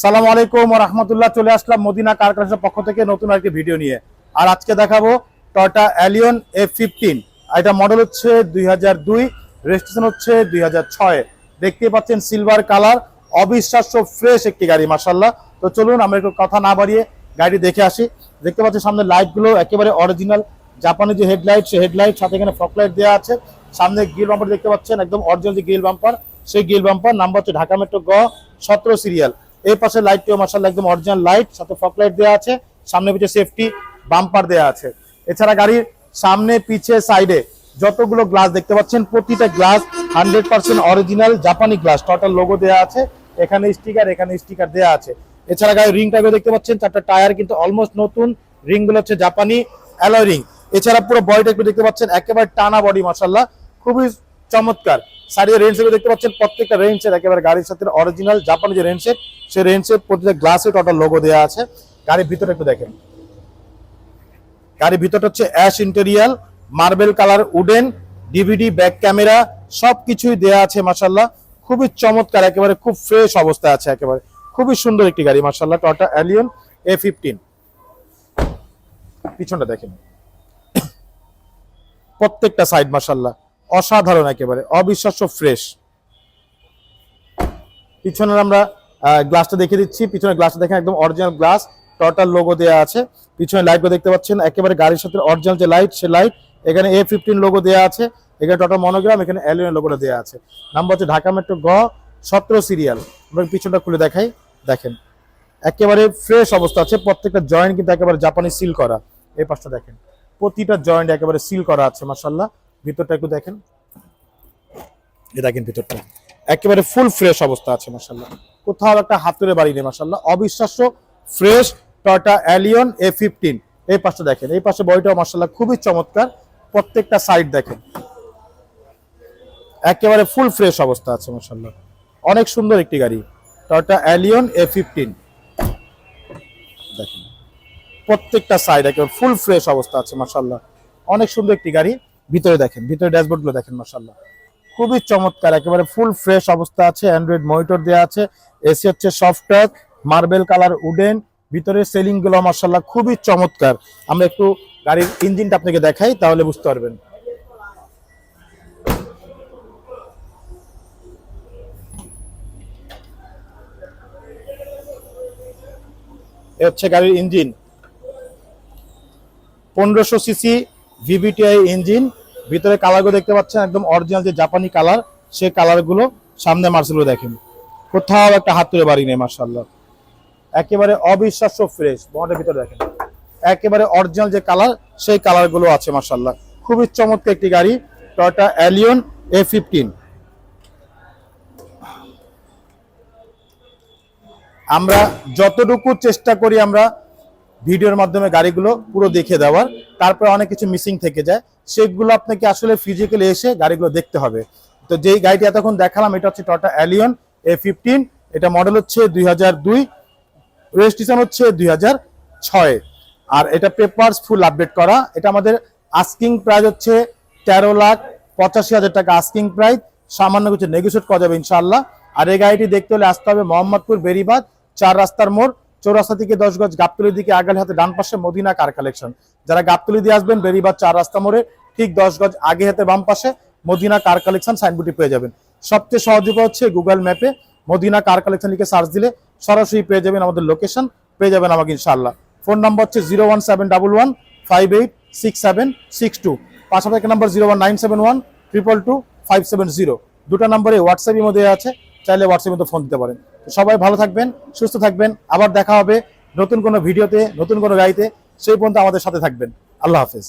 সালাম আলাইকুম রহমতুল্লাহ। চলে আসলাম মদিনা কারখানার পক্ষ থেকে নতুন আরেকটি ভিডিও নিয়ে। আর আজকে দেখাবো টয়টা অ্যালিয়ন এফ ফিফটিন এটা মডেল হচ্ছে দুই হাজার দুই রেজিস্ট্রেশন হচ্ছে দুই হাজার ছয়। দেখতে পাচ্ছেন সিলভার কালার অবিশ্বাস্য ফ্রেশ একটি গাড়ি মাসাল্লাহ তো চলুন আমরা একটু কথা না বাড়িয়ে গাড়ি দেখে আসি। দেখতে পাচ্ছেন সামনে লাইটগুলো একেবারে অরিজিনাল জাপানি যে হেডলাইট সে হেডলাইট সাথে এখানে ফকলাইট দেওয়া আছে। সামনে গিল বাম্পার দেখতে পাচ্ছেন, একদম অরিজিনাল যে গিল বাম্পার সেই গিল বাম্পার নাম্বার হচ্ছে ঢাকা মেট্রো গ সতেরো সিরিয়াল এই পাশে লাইটটিও মার্শাল একদম অরিজিনাল লাইট সাথে ফকলাইট দেওয়া আছে, সামনে পিছিয়ে সেফটি বাম্পার দেওয়া আছে। এছাড়া গাড়ির সামনে, পিছে সাইডে যতগুলো গ্লাস দেখতে পাচ্ছেন, প্রতিটা গ্লাস হান্ড্রেড পার্সেন্ট অরিজিনাল জাপানি গ্লাস টোটাল লোগো দেওয়া আছে, এখানে স্টিকার এখানে স্টিকার দেওয়া আছে। এছাড়া গাড়ির রিং টাইপের দেখতে পাচ্ছেন, চারটা টায়ার কিন্তু অলমোস্ট নতুন রিংগুলো হচ্ছে জাপানি অ্যালয় রিং এছাড়া পুরো বডিটা একটু দেখতে পাচ্ছেন, একেবারে টানা বডি মাসাল্লাহ খুবই চমৎকার। সাইডে রেঞ্জ দেখতে পাচ্ছেন, প্রত্যেকটা রেঞ্জের একেবারে গাড়ির সাথে অরিজিনাল জাপানি যে রেঞ্জ সেট সেই রেঞ্জ সেট প্রতিটা গ্লাসে টোটাল লোগো দেওয়া আছে। গাড়ির ভিতরে একটু দেখেন। গাড়ির ভিতরটা হচ্ছে ash interior marble colour wooden DVD back camera সবকিছুই দেয়া আছে মাসাল্লাহ খুবই চমৎকার, একেবারে খুব ফ্রেশ অবস্থায় আছে একেবারে। খুবই সুন্দর একটি গাড়ি মাসাল্লাহ টয়টা অ্যালিয়ন এ ফিফটিন পিছনটা দেখেন। প্রত্যেকটা সাইড মাসাল্লাহ অসাধারণ একেবারে, অবিশ্বাস্য ফ্রেশ পিছনের আমরা গ্লাসটা দেখে দিচ্ছি। পিছনের গ্লাসটা দেখেন একদম অরিজিনাল গ্লাস টোটাল লোগো দেওয়া আছে। পিছনে লাইটগুলো দেখতে পাচ্ছেন, একেবারে গাড়ির সাথে অরিজিনাল যে লাইট সে লাইট এখানে এ ফিফটিন লোগো দেওয়া আছে। এখানে টোটাল মনোগ্রাম এখানে অ্যালিয়ন লোগোটা দেওয়া আছে। নাম্বার হচ্ছে ঢাকা মেট্রো গ, সতেরো সিরিয়াল আমরা পিছনটা খুলে দেখাই, দেখেন। একেবারে ফ্রেশ অবস্থা আছে। প্রত্যেকটা জয়েন্ট কিন্তু একেবারে জাপানি সিল করা। এই পাশটা দেখেন। প্রতিটা জয়েন্ট একেবারে সিল করা আছে মাসাল্লাহ ভিতরটা একটু দেখেন। দেখেন ভিতরটা। একেবারে ফুল ফ্রেশ অবস্থা আছে মাসাল্লাহ কোথাও একটা হাতুড়ে বাড়ি নেই মাসাল্লাহ অবিশ্বাস্য fresh Toyota Allion A fifteen এই পাশে দেখেন, এই পাশে বইটাও মাসাল্লাহ খুবই চমৎকার। প্রত্যেকটা সাইড দেখেন। একেবারে ফুল ফ্রেশ অবস্থা আছে মাসাল্লাহ অনেক সুন্দর একটি গাড়ি টয়টা অ্যালিয়ন এ ফিফটিন দেখেন। প্রত্যেকটা সাইড একেবারে ফুল ফ্রেশ অবস্থা আছে মাসাল্লাহ অনেক সুন্দর একটি গাড়ি। ভিতরে দেখেন, ভিতরে ড্যাশবোর্ডগুলো দেখেন মাসাল্লাহ খুবই চমৎকার, একেবারে ফুল ফ্রেশ অবস্থা আছে অ্যান্ড্রয়েড মনিটর দেওয়া আছে এসি হচ্ছে সফটওয়্যার মার্বেল কালার উডেন ভিতরে সেলিংগুলো মাসাল্লাহ খুবই চমৎকার। আমরা একটু গাড়ির ইঞ্জিনটা আপনাকে দেখাই, তাহলে বুঝতে পারবেন। এ হচ্ছে গাড়ির ইঞ্জিন পনেরোশো সিসি ভিভিটিআই ইঞ্জিন ভিতরে কালারগুলো দেখতে পাচ্ছেন, একদম অরিজিনাল যে জাপানি কালার সেই কালারগুলো সামনে মার্সেলগুলো দেখেন। কোথাও একটা হাত তুলে বাড়ি নেই, মার্শাল্লাহ। একেবারে অবিশ্বাস্য ফ্রেশ বহনের ভিতরে দেখেন। একেবারে অরিজিনাল যে কালার সেই কালারগুলো আছে, মার্শাল্লাহ। খুবই চমৎকার একটি গাড়ি টয়টা অ্যালিয়ন এ ফিফটিন আমরা যতটুকু চেষ্টা করি আমরা ভিডিওর মাধ্যমে গাড়িগুলো পুরো দেখে দেওয়ার, তারপরে অনেক কিছু মিসিং থেকে যায়। সেগুলো আপনাকে আসলে ফিজিক্যালি এসে গাড়িগুলো দেখতে হবে। তো যেই গাড়িটি এতক্ষণ দেখালাম, এটা হচ্ছে টটা অ্যালিয়ন এ ফিফটিন এটা মডেল হচ্ছে দুই হাজার দুই রেজিস্ট্রেশন হচ্ছে দুই হাজার ছয়। আর এটা পেপারস ফুল আপডেট করা। এটা আমাদের আস্কিং প্রাইস হচ্ছে তেরো লাখ পঁচাশি হাজার টাকা আস্কিং প্রাইস সামান্য কিছু নেগোসিয়েট করা যাবে ইনশাল্লাহ আর এই গাড়িটি দেখতে হলে আসতে হবে মোহাম্মদপুর বেরিবাদ চার রাস্তার মোড়। চৌরাস্তা থেকে দশ গজ গাবতলির দিকে আগালে হাতে ডান পাশে মদিনা কার কালেকশন যারা গাবতলি দিয়ে আসবেন, বেরিবাদ চার রাস্তা মোড়ে, ঠিক দশ গজ আগে হাতে বাম পাশে মদিনা কার কালেকশন সাইনবোর্ডটি পেয়ে যাবেন। সবচেয়ে সহজ উপায় হচ্ছে গুগল ম্যাপে মদিনা কার কালেকশন লিখে সার্চ দিলে সরাসরি পেয়ে যাবেন আমাদের লোকেশন পেয়ে যাবেন আমাকে ইনশাল্লাহ ফোন নাম্বার হচ্ছে zero one seven double one five eight six seven six two পাশাপাশি number zero one nine seven one triple two five seven zero দুটো নম্বরে হোয়াটসঅ্যাপের মধ্যে আছে। চাইলে হোয়াটসঅ্যাপে তো ফোন দিতে পারেন। সবাই ভালো থাকবেন, সুস্থ থাকবেন। আবার দেখা হবে নতুন কোনো ভিডিওতে নতুন কোনো গাড়িতে। সেই পর্যন্ত আমাদের সাথে থাকবেন। আল্লাহ হাফেজ।